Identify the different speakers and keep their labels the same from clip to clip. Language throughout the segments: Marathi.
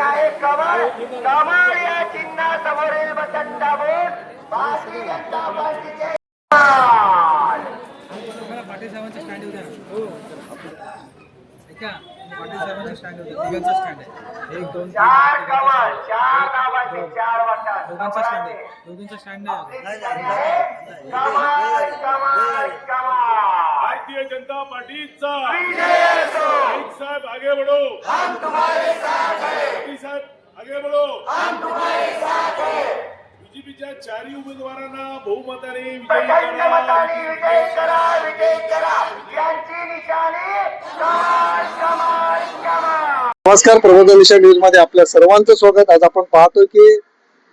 Speaker 1: आहे कमळ कमळ या चिन्हा समोरील बटन दाबून भारतीय जनता पार्टीचे.
Speaker 2: हो
Speaker 1: चार कमळ. चार नावाचे चार बटन
Speaker 2: दोघांचा स्टँड आहे.
Speaker 1: कमळ कमळ कमळ
Speaker 3: भारतीय जनता पार्टीचा.
Speaker 1: विजय असो.
Speaker 3: एक साहब आगे बढ़ो
Speaker 1: हम तुम्हारे साथ हैं.
Speaker 3: मोदी साहेब आगे बढ़ो
Speaker 1: हम तुम्हारे साथ हैं.
Speaker 3: बीजेपीच्या चारही उमेदवारांना बहुमताने विजयी
Speaker 1: प्रचंड
Speaker 3: करा.
Speaker 1: मतांनी विजय करा विजय करा. यांची निशाणी कमळ कमळ कमळ
Speaker 4: नमस्कार प्रबोधन न्यूजमध्ये आपल्या सर्वांचं स्वागत. आज आपण पाहतोय की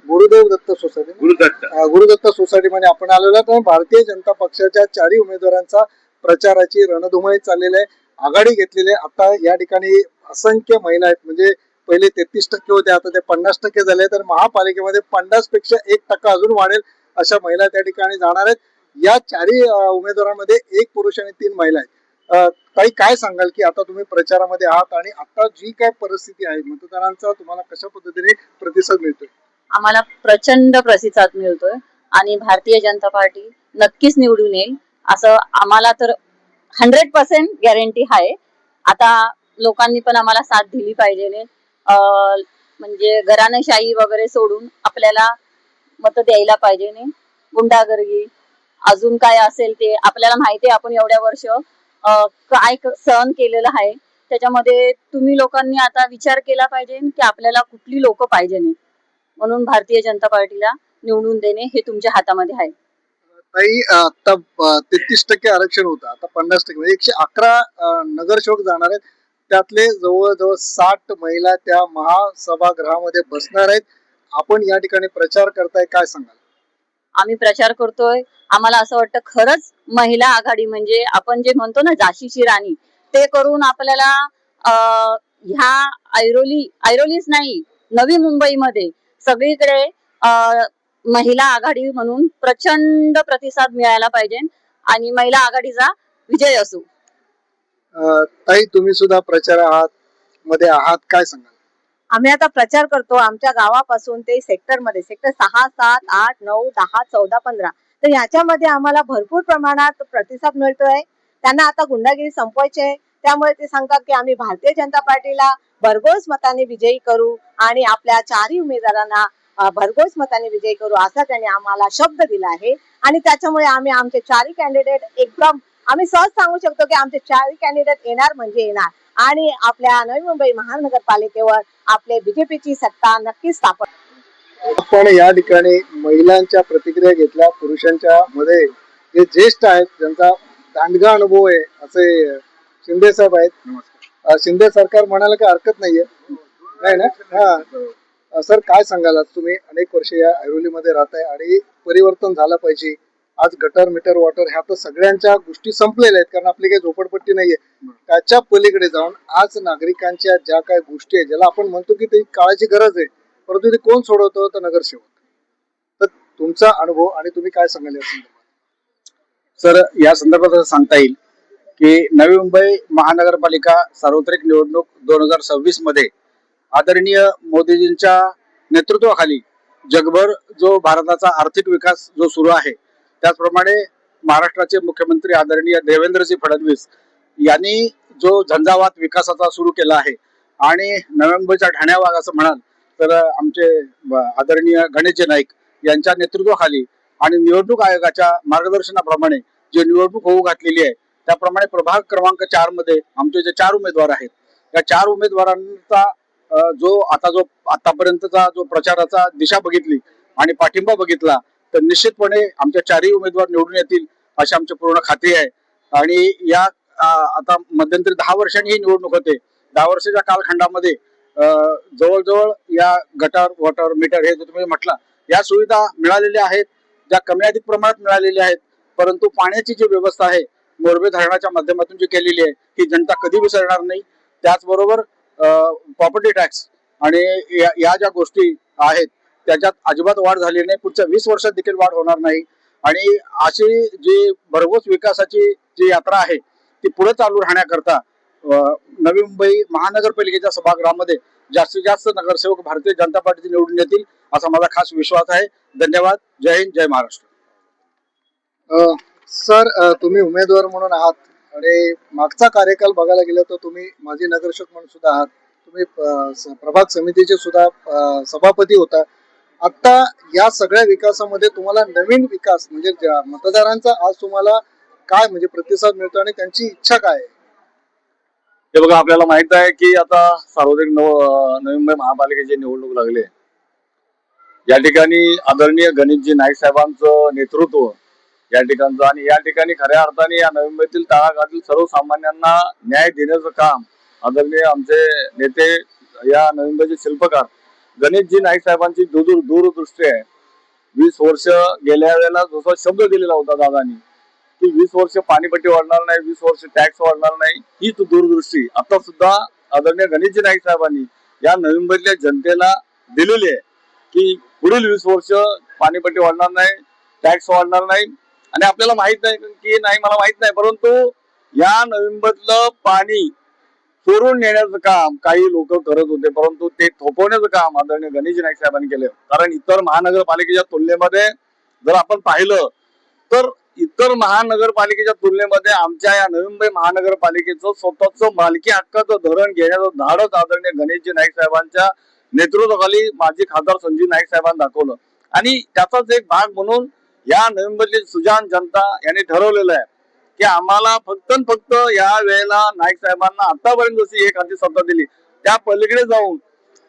Speaker 4: गुरुदेव दत्त सोसायटी.
Speaker 3: गुरुदत्त.
Speaker 4: गुरुदत्त सोसायटी मध्ये आपण आलेलो आहोत. भारतीय जनता पक्षाच्या चारही उमेदवारांचा प्रचाराची रणधुमाळी चाललेली आहे. आघाडी घेतलेली आहे. आता या ठिकाणी असंख्य महिला आहेत. म्हणजे पहिले तेहतीस टक्के होते आता ते पन्नास टक्के झाले तर महापालिकेमध्ये पन्नासपेक्षा एक टक्का अजून वाढेल अशा महिला त्या ठिकाणी जाणार आहेत. या चारही उमेदवारांमध्ये एक पुरुष आणि तीन महिला आहेत. काही काय सांगाल की आता तुम्ही प्रचारामध्ये आहात आणि आता जी काय परिस्थिती आहे मतदारांचा तुम्हाला कशा पद्धतीने प्रतिसाद मिळतोय?
Speaker 5: आम्हाला प्रचंड प्रतिसाद मिळतोय आणि भारतीय जनता पार्टी नक्कीच निवडून येईल. असं आम्हाला तर हंड्रेड पर्सेंट गॅरंटी आहे. आता लोकांनी पण आम्हाला साथ दिली पाहिजे म्हणजे घराणेशाही वगैरे सोडून आपल्याला मत द्यायला पाहिजे गुंडागर्दी अजून काय असेल ते आपल्याला माहिती आहे आपण एवढ्या वर्ष काय सहन केलेलं आहे. त्याच्यामध्ये तुम्ही लोकांनी आता विचार केला पाहिजे की आपल्याला कुठली लोक पाहिजे नाही म्हणून भारतीय जनता पार्टीला निवडून देणे हे तुमच्या हातामध्ये आहे.
Speaker 4: ताई आता तेहतीस टक्के आरक्षण होतं. आता पन्नास टक्के म्हणजे एकशे अकरा नगरसेवक जाणार आहेत. त्यातले जवळजवळ साठ महिला त्या महासभागृहामध्ये बसणार आहेत. आपण या ठिकाणी प्रचार करताय काय सांगाल?
Speaker 5: आम्ही प्रचार करतोय. आम्हाला असं वाटतं खरंच महिला आघाडी म्हणजे आपण जे म्हणतो ना झाशीची राणी ते करून आपल्याला ह्या ऐरोली ऐरोलीच नाही नवी मुंबईमध्ये सगळीकडे महिला आघाडी म्हणून प्रचंड प्रतिसाद मिळायला पाहिजे आणि महिला आघाडीचा विजय असो.
Speaker 4: ताई तुम्ही सुद्धा प्रचार आहात मध्ये आहात काय सांगाल?
Speaker 6: आम्ही आता प्रचार करतो आमच्या गावापासून ते सेक्टरमध्ये. सेक्टर सहा सात आठ नऊ दहा चौदा पंधरा. तर याच्यामध्ये आम्हाला भरपूर प्रमाणात प्रतिसाद मिळतोय. त्यांना आता गुंडागिरी संपवायची आहे. त्यामुळे ते सांगतात की आम्ही भारतीय जनता पार्टीला भरघोस मताने विजयी करू आणि आपल्या चारही उमेदवारांना भरघोस मताने विजयी करू असा त्यांनी आम्हाला शब्द दिला आहे. आणि त्याच्यामुळे आम्ही आमचे चारही कॅन्डिडेट एकदम आम्ही सहज सांगू शकतो की आमचे चारही कॅन्डिडेट येणार म्हणजे येणार. आणि आपल्या नवी मुंबई महानगरपालिकेवर आपले बीजेपीची सत्ता नक्कीच स्थापन
Speaker 4: आपण या ठिकाणी महिलांच्या प्रतिक्रिया घेतल्या पुरुषांच्या मध्ये जे ज्येष्ठ आहेत ज्यांचा दांडगा अनुभव आहे असे शिंदे साहेब आहेत. शिंदे सरकार म्हणायला काही हरकत नाहीये. नाही ना? हा. सर काय सांगाल? तुम्ही अनेक वर्ष या ऐरोलीमध्ये राहताय आणि परिवर्तन झालं पाहिजे. आज गटर मीटर वॉटर ह्या तर सगळ्यांच्या गोष्टी संपलेल्या आहेत कारण आपली काही झोपडपट्टी नाहीये. त्याच्या पलीकडे जाऊन आज नागरिकांच्या ज्या काही गोष्टी आहेत ज्याला आपण म्हणतो की ती काळाची गरज आहे परंतु ते कोण सोडवतो? तर नगरसेवक. तर तुमचा अनुभव आणि तुम्ही काय सांगाल या संदर्भात?
Speaker 7: सर या संदर्भात असं सांगता येईल की नवी मुंबई महानगरपालिका सार्वत्रिक निवडणूक दोन हजार सव्वीसमध्ये आदरणीय मोदीजींच्या नेतृत्वाखाली जगभर जो भारताचा आर्थिक विकास जो सुरू आहे त्याचप्रमाणे महाराष्ट्राचे मुख्यमंत्री आदरणीय देवेंद्रजी फडणवीस यांनी जो झंझावात विकासाचा सुरू केला आहे आणि नोव्हेंबरच्या ठाण्यावाग असं म्हणाल तर आमचे आदरणीय गणेशजी नाईक यांच्या नेतृत्वाखाली आणि निवडणूक आयोगाच्या मार्गदर्शनाप्रमाणे जी निवडणूक होऊ घातलेली आहे त्याप्रमाणे प्रभाग क्रमांक चारमध्ये आमचे जे चार उमेदवार आहेत या चार उमेदवारांचा जो आता जो आतापर्यंतचा जो प्रचाराचा दिशा बघितली आणि पाठिंबा बघितला तर निश्चितपणे आमच्या चारही उमेदवार निवडून येतील अशी आमची पूर्ण खात्री आहे. आणि या आता मध्यंतरी दहा वर्षांनी ही निवडणूक होते. दहा वर्षाच्या कालखंडामध्ये जवळजवळ या गटर वॉटर मीटर हे जे तुम्ही म्हटला या सुविधा मिळालेल्या आहेत ज्या कमी अधिक प्रमाणात मिळालेल्या आहेत. परंतु पाण्याची जी व्यवस्था आहे मोरबे धरणाच्या माध्यमातून जी केलेली आहे ती जनता कधी विसरणार नाही. त्याचबरोबर प्रॉपर्टी टॅक्स आणि या या ज्या गोष्टी आहेत त्याच्यात अजिबात वाढ झाली नाही. पुढच्या वीस वर्षात देखील वाढ होणार नाही. आणि अशी जी भरघोस विकासाची जी यात्रा आहे ती पुढे चालू राहण्याकरता नवी मुंबई महानगरपालिकेच्या सभागृहामध्ये जास्तीत जास्त नगरसेवक भारतीय जनता पार्टीचे निवडून येतील असा माझा खास विश्वास आहे. धन्यवाद. जय हिंद जय महाराष्ट्र.
Speaker 4: सर तुम्ही उमेदवार म्हणून आहात. आणि मागचा कार्यकाल बघायला गेलं तर तुम्ही माजी नगरसेवक म्हणून सुद्धा आहात. तुम्ही प्रभात प्रभाग समितीचे सुद्धा सभापती होता. आता या सगळ्या विकासामध्ये तुम्हाला नवीन विकास म्हणजे मतदारांचा आज तुम्हाला काय म्हणजे प्रतिसाद मिळतो आणि त्यांची इच्छा काय आहे?
Speaker 8: हे बघा आपल्याला माहीत आहे की आता सार्वजनिक नव नवी मुंबई महापालिकेची निवडणूक लागली. या ठिकाणी आदरणीय गणेशजी नाईक साहेबांचं नेतृत्व या ठिकाणचं आणि या ठिकाणी खऱ्या अर्थाने या नवी मुंबईतील तळागाळातील सर्वसामान्यांना न्याय देण्याचं काम आदरणीय आमचे नेते या नवी मुंबईचे शिल्पकार गणेशजी नाईक साहेबांची दूर दूरदृष्टी आहे. वीस वर्ष गेल्या वेळेला जसा शब्द दिलेला होता दादानी की वीस वर्ष पाणीपट्टी वाढणार नाही वीस वर्ष टॅक्स वाढणार नाही हीच दूरदृष्टी आता सुद्धा आदरणीय गणेशजी नाईक साहेबांनी या नवी मुंबईतल्या जनतेला दिलेली आहे की पुढील वीस वर्ष पाणीपट्टी वाढणार नाही टॅक्स वाढणार नाही आणि आपल्याला माहीत नाही की नाही मला माहीत नाही. परंतु या नवी पाणी चोरून नेण्याचं काम काही लोक करत होते. परंतु ते थोपवण्याचं काम आदरणीय गणेश नाईक साहेबांनी केलं. कारण इतर महानगरपालिकेच्या तुलनेमध्ये जर आपण पाहिलं तर इतर महानगरपालिकेच्या तुलनेमध्ये आमच्या या नवी मुंबई महानगरपालिकेचं स्वतःच मालकी हक्काचं धरण घेण्याचं धाडच आदरणीय गणेशजी नाईक साहेबांच्या नेतृत्वाखाली माजी खासदार संजीव नाईक साहेबांनी दाखवलं. आणि त्याचाच एक भाग म्हणून या नवी मुंबईतली सुजान जनता यांनी ठरवलेलं आहे की आम्हाला फक्त फक्त या वेळेला नाईक साहेबांना आतापर्यंत जशी एक हाती सत्ता दिली त्या पलीकडे जाऊन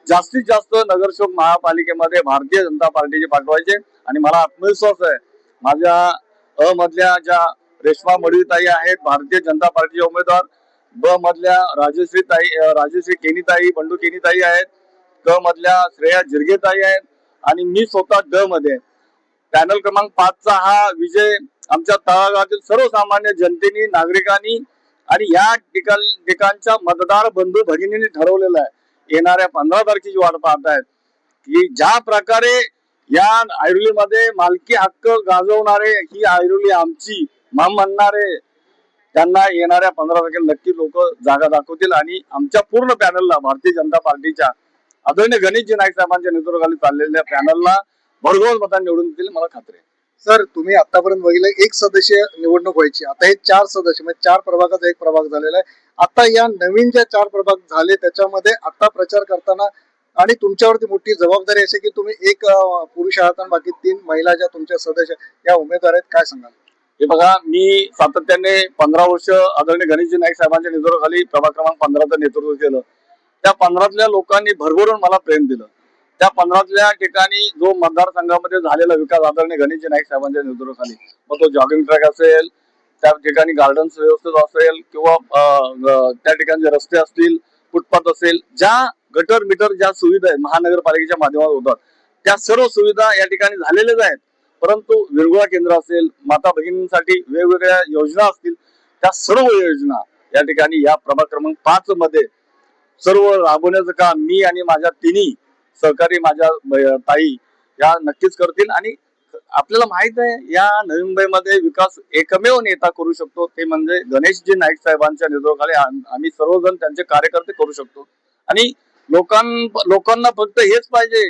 Speaker 8: जास्तीत जास्त नगरसेवक महापालिकेमध्ये भारतीय जनता पार्टीचे पाठवायचे आणि मला आत्मविश्वास आहे माझ्या अ मधल्या ज्या रेश्मा मडवीताई आहेत भारतीय जनता पार्टीचे उमेदवार ब मधल्या राजश्री ताई राजश्री केनीताई बंडू केनीताई आहेत क मधल्या श्रेया जिरगेताई आहेत आणि मी स्वतः ड मध्ये आहे. पॅनल क्रमांक पाचचा हा विजय आमच्या तळागाळातील सर्वसामान्य जनतेनी नागरिकांनी आणि या ठिकाण ठिकाणच्या मतदार बंधू भगिनींनी ठरवलेला आहे. येणाऱ्या पंधरा तारखेची वाट पाहत आहेत की ज्या प्रकारे या ऐरोलीमध्ये मालकी हक्क गाजवणारे ही ऐरोली आमची मा म्हणणारे त्यांना येणाऱ्या पंधरा तारखेला नक्की लोक जागा दाखवतील आणि आमच्या पूर्ण पॅनलला भारतीय जनता पार्टीच्या आदरणीय गणेशजी नाईक साहेबांच्या नेतृत्वाखाली चाललेल्या पॅनलला भरघोस मतांनी निवडून देतील मला खात्री आहे.
Speaker 4: सर तुम्ही आतापर्यंत बघितलं एक सदस्य निवडणूक व्हायची. आता हे चार सदस्य म्हणजे चार प्रभागाचा एक प्रभाग झालेला आहे. आता या नवीन ज्या चार प्रभाग झाले त्याच्यामध्ये आता प्रचार करताना आणि तुमच्यावरती मोठी जबाबदारी अशी की तुम्ही एक पुरुष आहात आणि बाकी तीन महिला ज्या तुमच्या सदस्य या उमेदवार आहेत काय सांगाल?
Speaker 8: हे बघा मी सातत्याने पंधरा वर्ष आदरणीय गणेशजी नाईक साहेबांच्या नेतृत्वाखाली प्रभाग क्रमांक पंधराचं नेतृत्व केलं. त्या पंधरातल्या लोकांनी भरभरून मला प्रेम दिलं. त्या पंधरातल्या ठिकाणी जो मतदारसंघामध्ये झालेला विकास आदरणीय गणेशजी नाईक साहेबांच्या नेतृत्वाखाली मग तो जॉगिंग ट्रॅक असेल त्या ठिकाणी गार्डन्स व्यवस्थित असेल किंवा त्या ठिकाणचे रस्ते असतील फुटपाथ असेल ज्या गटर मिटर ज्या सुविधा आहेत महानगरपालिकेच्या माध्यमात होतात त्या सर्व सुविधा या ठिकाणी झालेल्याच आहेत. परंतु विरगुळा केंद्र असेल माता भगिनींसाठी वेगवेगळ्या योजना असतील त्या सर्व योजना या ठिकाणी या प्रभाग क्रमांक पाच मध्ये सर्व राबवण्याचं काम मी आणि माझ्या तिन्ही सहकारी माझ्या ताई या नक्कीच करतील. आणि आपल्याला माहीत आहे या नवी मुंबईमध्ये विकास एकमेव नेता करू शकतो. ते म्हणजे गणेशजी नाईक साहेबांच्या नेतृत्वाखाली आम्ही सर्वजण त्यांचे कार्यकर्ते करू शकतो. आणि लोकां लोकांना फक्त हेच पाहिजे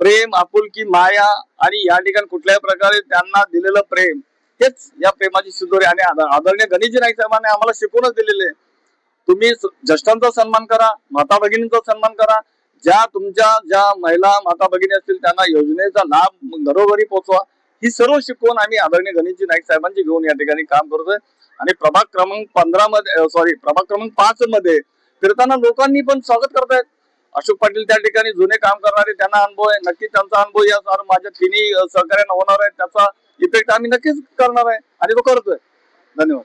Speaker 8: प्रेम आपुलकी माया आणि या ठिकाणी कुठल्याही प्रकारे त्यांना दिलेलं प्रेम हेच या प्रेमाची शिदोरी आणि आदरणीय गणेशजी नाईक साहेबांनी आम्हाला शिकवूनच दिलेले तुम्ही ज्येष्ठांचा सन्मान करा माता भगिनींचा सन्मान करा ज्या तुमच्या ज्या महिला माता भगिनी असतील त्यांना योजनेचा लाभ घरोघरी पोहोचवा ही सर्व शिकवण आम्ही आदरणीय गणेशजी नाईक साहेबांची घेऊन या ठिकाणी काम करतोय. आणि प्रभाग क्रमांक पंधरा मध्ये सॉरी प्रभाग क्रमांक पाच मध्ये फिरताना लोकांनी पण स्वागत करतायत. अशोक पाटील त्या ठिकाणी जुने काम करणारे त्यांना अनुभव आहे. नक्कीच त्यांचा अनुभव या सर माझ्या तिन्ही सहकार्यांना होणार आहे. त्याचा इफेक्ट आम्ही नक्कीच करणार आहे आणि तो करतोय. धन्यवाद.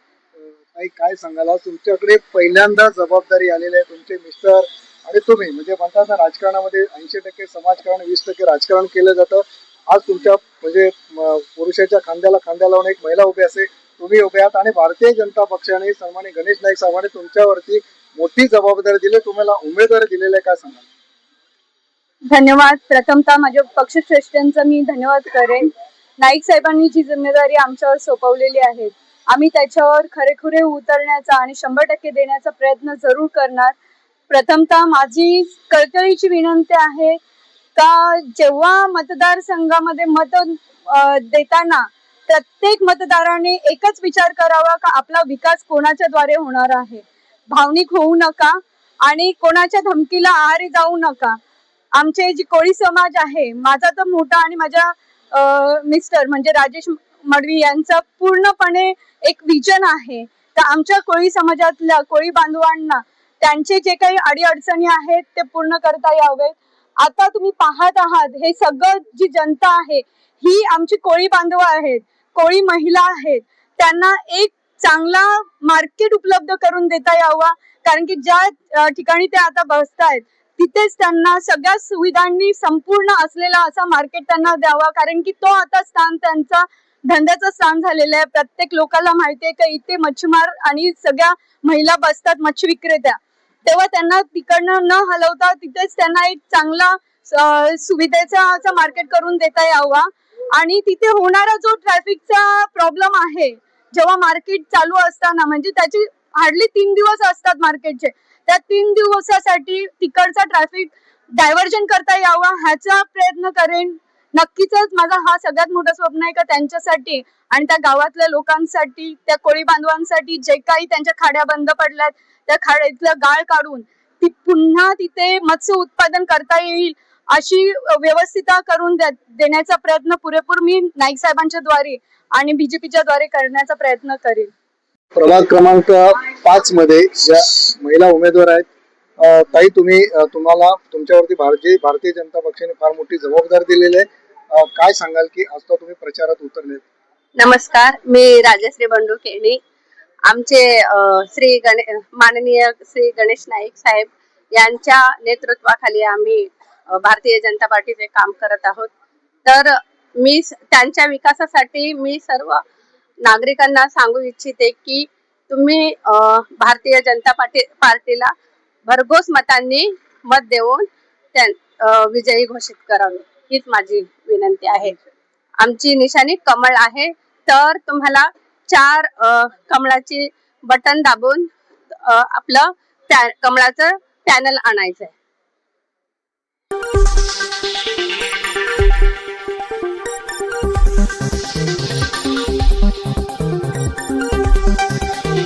Speaker 4: काय सांगायला तुमच्याकडे पहिल्यांदा जबाबदारी आलेली आहे. तुमचे मिस्टर आणि तुम्ही म्हणजे म्हणतात ना राजकारणामध्ये ऐंशी टक्के समाजकारण वीस टक्के राजकारण केलं जातं. आज तुमच्या म्हणजे पुरुषाच्या खांद्याला खांद्या लावून एक महिला उभी असे तुम्ही उभे आहात आणि भारतीय जनता पक्षाने सन्मान्य गणेश नाईक साहेबांनी तुमच्यावरती मोठी जबाबदारी दिली. तुम्हाला उमेदवारी दिलेली आहे काय सांगाल?
Speaker 5: धन्यवाद. प्रथमतः माझ्या पक्षश्रेष्ठींचा मी धन्यवाद करेन.
Speaker 9: नाईक साहेबांनी जी जिम्मेदारी आमच्यावर सोपवलेली आहे आम्ही त्याच्यावर खरेखुरे उतरण्याचा आणि शंभर टक्के देण्याचा प्रयत्न जरूर करणार. प्रथमतः माझी कळकळीची विनंती आहे का जेव्हा मतदारसंघामध्ये मत देताना प्रत्येक मतदाराने एकच विचार करावा का आपला विकास कोणाच्या द्वारे होणार आहे? भावनिक होऊ नका आणि कोणाच्या धमकीला आहारी जाऊ नका. आमचे जे कोळी समाज आहे माझा तर मोठा आणि माझ्या मिस्टर म्हणजे राजेश मडवी यांचा पूर्णपणे एक विजन आहे. तर आमच्या कोळी समाजातल्या कोळी बांधवांना त्यांचे जे काही अडीअडचणी आहेत ते पूर्ण करता यावेत. आता तुम्ही पाहत आहात हे सगळं जी जनता आहे ही आमची कोळी बांधव आहेत कोळी महिला आहेत. त्यांना एक चांगला मार्केट उपलब्ध करून देता यावा कारण की ज्या ठिकाणी ते आता बसतायत तिथेच त्यांना सगळ्या सुविधांनी संपूर्ण असलेला असा मार्केट त्यांना द्यावा कारण की तो आता स्थान त्यांचा धंद्याचं स्थान झालेलं आहे. प्रत्येक लोकांना माहिती आहे की इथे मच्छीमार आणि सगळ्या महिला बसतात मच्छी विक्रेत्या. तेव्हा त्यांना तिकडनं न हलवता तिथेच त्यांना एक चांगला सुविधेचा असं मार्केट करून देता यावा. आणि तिथे होणारा जो ट्रॅफिकचा प्रॉब्लेम आहे जेव्हा मार्केट चालू असताना म्हणजे त्याची हार्डली तीन दिवस असतात मार्केटचे त्या तीन दिवसासाठी तिकडचा ट्रॅफिक डायव्हर्जन करता यावा ह्याचा प्रयत्न करेन. नक्कीच माझा हा सगळ्यात मोठं स्वप्न आहे का त्यांच्यासाठी आणि त्या गावातल्या लोकांसाठी त्या कोळी बांधवांसाठी जे काही त्यांच्या खाड्या बंद पडल्यात त्या खाड्यातलं गाळ काढून ती पुन्हा तिथे मत्स्य उत्पादन करता येईल अशी व्यवस्थितता करून देण्याचा प्रयत्न पुरेपूर मी नाईक साहेबांच्या द्वारे आणि बीजेपीच्या द्वारे करण्याचा प्रयत्न करेन.
Speaker 4: प्रभाग क्रमांक पाच मध्ये ज्या महिला उमेदवार आहेत ताई तुम्ही तुम्हाला तुमच्यावरती भारतीय भारतीय जनता पक्षाने फार मोठी जबाबदारी दिलेली आहे. काय सांगाल की आज तुम्ही प्रचारात उतरले
Speaker 10: नमस्कार मी राजश्री बंडू केणी आमचे श्री गणे माननीय श्री गणेश नाईक साहेब यांच्या नेतृत्वाखाली आम्ही भारतीय जनता पार्टीचे काम करत आहोत. तर मी त्यांच्या विकासासाठी मी सर्व नागरिकांना सांगू इच्छिते की तुम्ही भारतीय जनता पार्टी पार्टीला भरघोस मतांनी मत देऊन त्यां विजयी घोषित करावे. हीच माझी विनंती आहे. आमची निशाणी कमळ आहे. तर तुम्हाला चार कमळाचे कमळाची बटन दाबून आपलं पॅ- कमळाचं पॅनल आणायचंय.